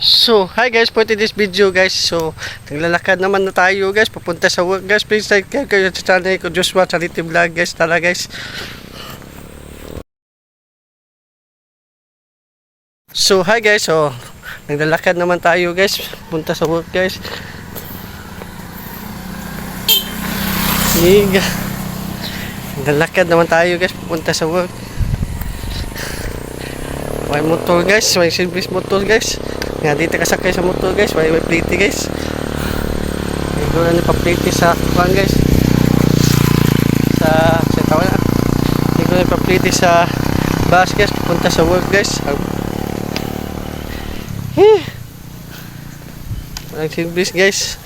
So, hi guys, for today's video guys. So, naglalakad naman na tayo guys, papunta sa work guys. Please like kayo sa channel ko, Joshua Charity Vlog guys. Tara guys. So, hi guys. So, naglalakad naman tayo guys, papunta sa work guys. Higa. Naglalakad naman tayo guys, papunta sa work. May motor guys, may service motor guys. Nga dito ka sakay sa motor guys, may may plate guys. Doon na pa-plate sa kuan guys. Sa sa tawag na. Doon na pa-plate sa bus guys, punta sa work guys. Eh. Walang service guys.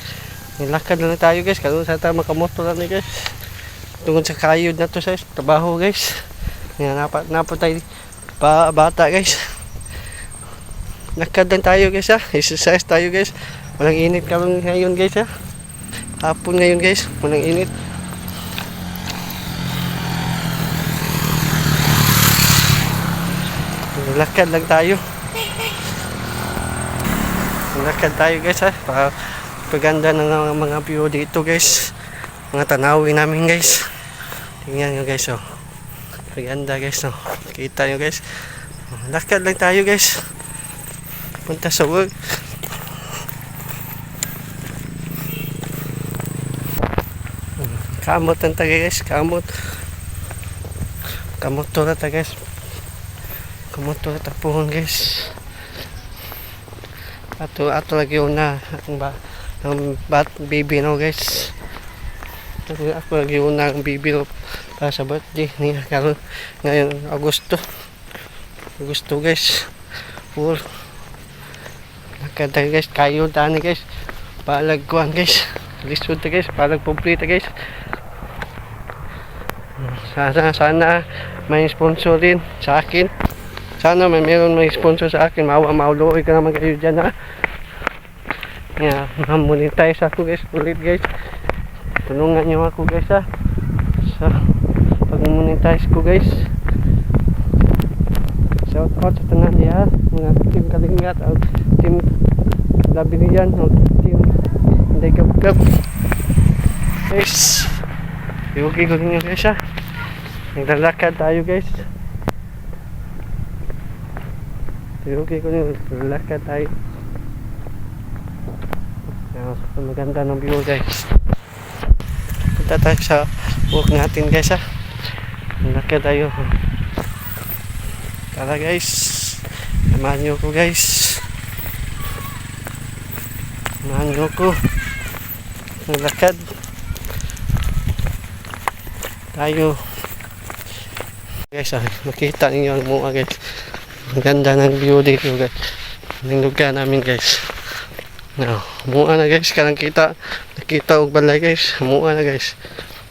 Nilakad na lang tayo guys, kung saan tayo makamotor na guys. Tungkol sa kayod na to sa trabaho guys. Yan, napat, napat tayo pa, bata guys. Nakad tayo guys ha. Exercise tayo guys. Walang init karon ngayon guys ha. Hapon ngayon guys. Walang init. Lakad lang tayo. Lakad tayo guys ha. Para paganda ng mga view dito guys. Mga tanawin namin guys. Tingnan nyo guys oh. Paganda guys no. Kita nyo guys. Lakad lang tayo guys punta sa work. Kamot ang taga guys, kamot. Kamot to na guys. Kamot to na tapuhon guys. Ato ato lagi una ang ba ang bat baby no guys. Ako lagi una ang baby no para sa birthday ni karon ngayon Agosto. Agosto guys. Full Kada guys, kayo tani guys. Palag kuan guys. Lisod ta guys, palag complete guys. Sana sana may sponsor din sa akin. Sana may meron may sponsor sa akin. Mawa mauloy ka naman kayo diyan ha. Yeah, monetize ako guys, ulit guys. Tulungan niyo ako guys ha. Sa pag-monetize ko guys. Shout out sa tanan diha, mga team kalingat, o team labi niyan, o team hindi gab Guys, yugi ko ninyo guys ha. Naglalakad tayo guys. Yugi ko ninyo, naglalakad tayo. Maganda ng view guys. Punta tayo sa walk natin guys ha. Naglalakad tayo. Tara guys. Samahan nyo ko guys. Samahan nyo ko. Naglakad. Tayo. Guys, ah, makita ninyo ang mga guys. Ang ganda ng view dito guys. Ang lugar namin guys. Now, mua na guys. Kanang kita. Nakita og balay guys. Mua na guys.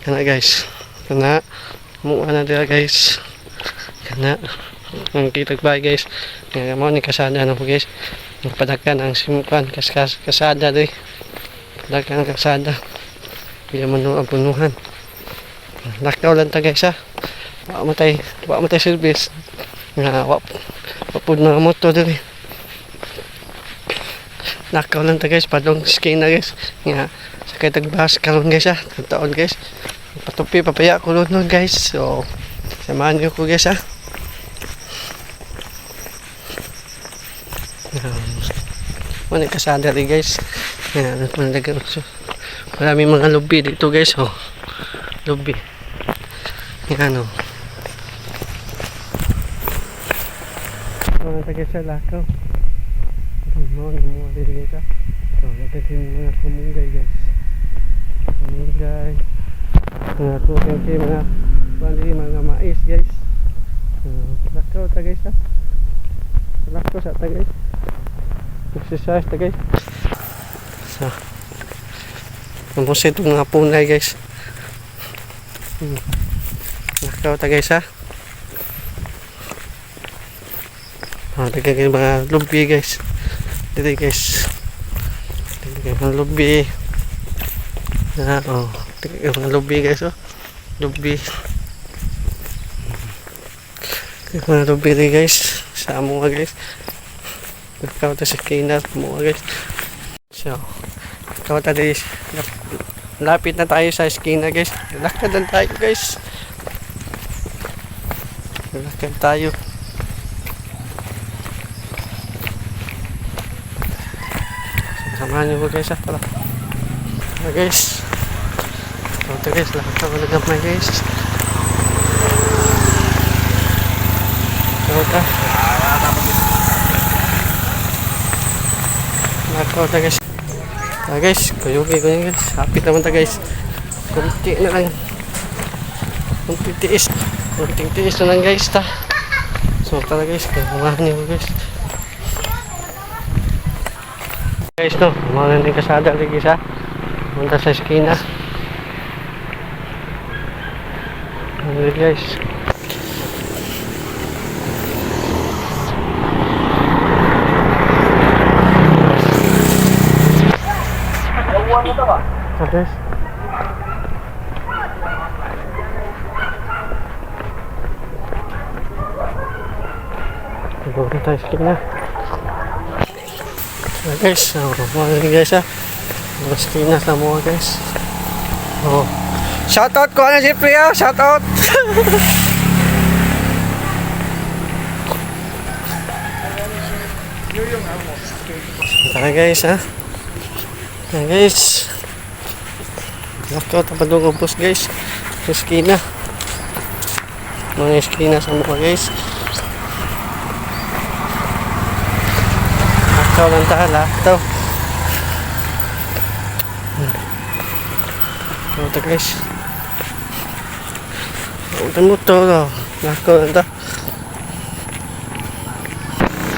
Kana guys. Kana. Mua na dira guys. Kana ang kitag bay guys. Nga mo ni kasada na po guys. Padakan ang simukan kas, kas kasada di. Padakan kasada. Hindi man ang punuhan lakaw lang ta guys ha. Wa matay wa matay service. Nga wa wapod na moto diri lakaw lang ta guys. Padong skin na guys. Nga sakay tagbas karon guys ha. Taon guys patupi papaya ko nun guys so samahan niyo ko guys ha Mana kasada rin guys. Yan, malaga. So, marami mga lubi dito guys. Oh. Lubi. Yan oh. Mga taga sa lakaw. Mga mga dito guys. ah. So, nagkasin mga kumungay guys. Kumungay. Mga kay mga pandi mga mais guys. Uh, lakaw ta guys ah. Lakaw sa ta guys. Exercise ta guys. So tapos ito mga punay guys? Hmm. nakaw ta guys ha? Ah, tagay mga lubi guys. Dito guys. Tagay mga lubi ah, oh tagay mga lubi guys oh lubi mga lubi rin guys sa mga guys Ikaw ta sa kina mo guys. So, ikaw ta. Lapit na tayo sa skina guys. Lakadan tayo guys. Lakad tayo. Samahan niyo ko guys ha. Tara. Tara guys. Ikaw ta guys. Lakad ako na gamay guys. Ikaw ta. Ikaw ta guys. Ah guys, kuyugi ko yun guys. Happy naman ta guys. Kunti na lang. Kunti tiis. Kunting tiis na lang guys ta. So tara guys, kumahan niyo guys. Guys no, mga nang kasada guys ha. Punta sa eskina. Ano guys. Siguro na tayo sa na. Ah, guys, yun, guys ah. Mga skina sa mga guys. Oh. Shoutout ko na si Priya, shoutout. Tara guys ha. Tara guys. Nakto tapad ng ubos guys. Sa skina. Mga skina sa mukha guys. Nakto lang tayo nakto. Ito guys. Ito mo to. Nakto lang tayo.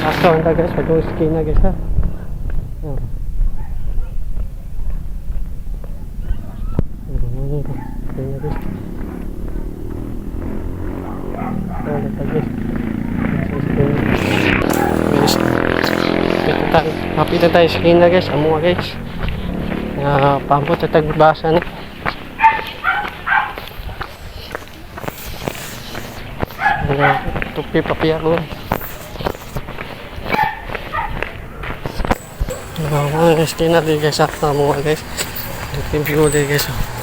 Nakto lang tayo guys. Pag yung skina guys ha. Oh. Skina guys. Wala pa guys. Guys. Ito tayo. Happy na tayo skina guys. Amo nga guys. Nga pampot sa tagbasa na. Nga tupi papiyak ko. Mga mga skina din guys. Sakta mo nga guys. Ito yung view din guys. oh.